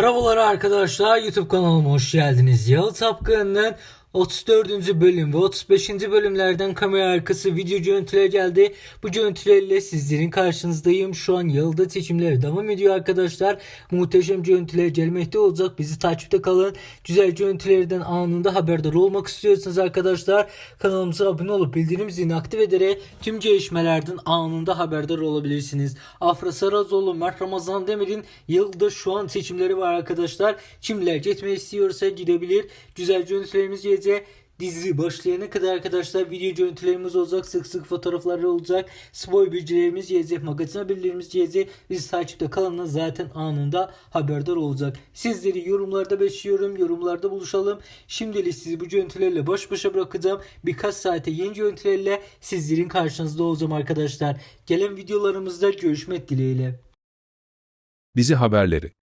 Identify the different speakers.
Speaker 1: Merhabalar arkadaşlar YouTube kanalıma hoş geldiniz. Yalı Tapkanı'nın 34. bölüm ve 35. bölümlerden kamera arkası video görüntüleri geldi. Bu görüntülerle sizlerin karşınızdayım. Şu an Yalı'da seçimler devam ediyor arkadaşlar. Muhteşem görüntüler gelmekte olacak. Bizi takipte kalın. Güzel görüntülerden anında haberdar olmak istiyorsanız arkadaşlar kanalımıza abone olup bildirim zilini aktif ederek tüm gelişmelerden anında haberdar olabilirsiniz. Afra Sarazoğlu, Mert Ramazan Demir'in Yalı'da şu an seçimleri var arkadaşlar. Kimler gitmek istiyorsa gidebilir. Güzel görüntülerimiz gelecek. Dizi başlayana kadar arkadaşlar video görüntülerimiz olacak. Sık sık fotoğraflar olacak. Spoy bilgilerimiz gelecek. Magazin haberlerimiz gelecek. Bizi takipte kalanlar zaten anında haberdar olacak. Sizleri yorumlarda bekliyorum. Yorumlarda buluşalım. Şimdilik sizi bu görüntülerle baş başa bırakacağım. Birkaç saate yeni görüntülerle sizlerin karşınızda olacağım arkadaşlar. Gelen videolarımızda görüşmek dileğiyle.
Speaker 2: Dizi haberleri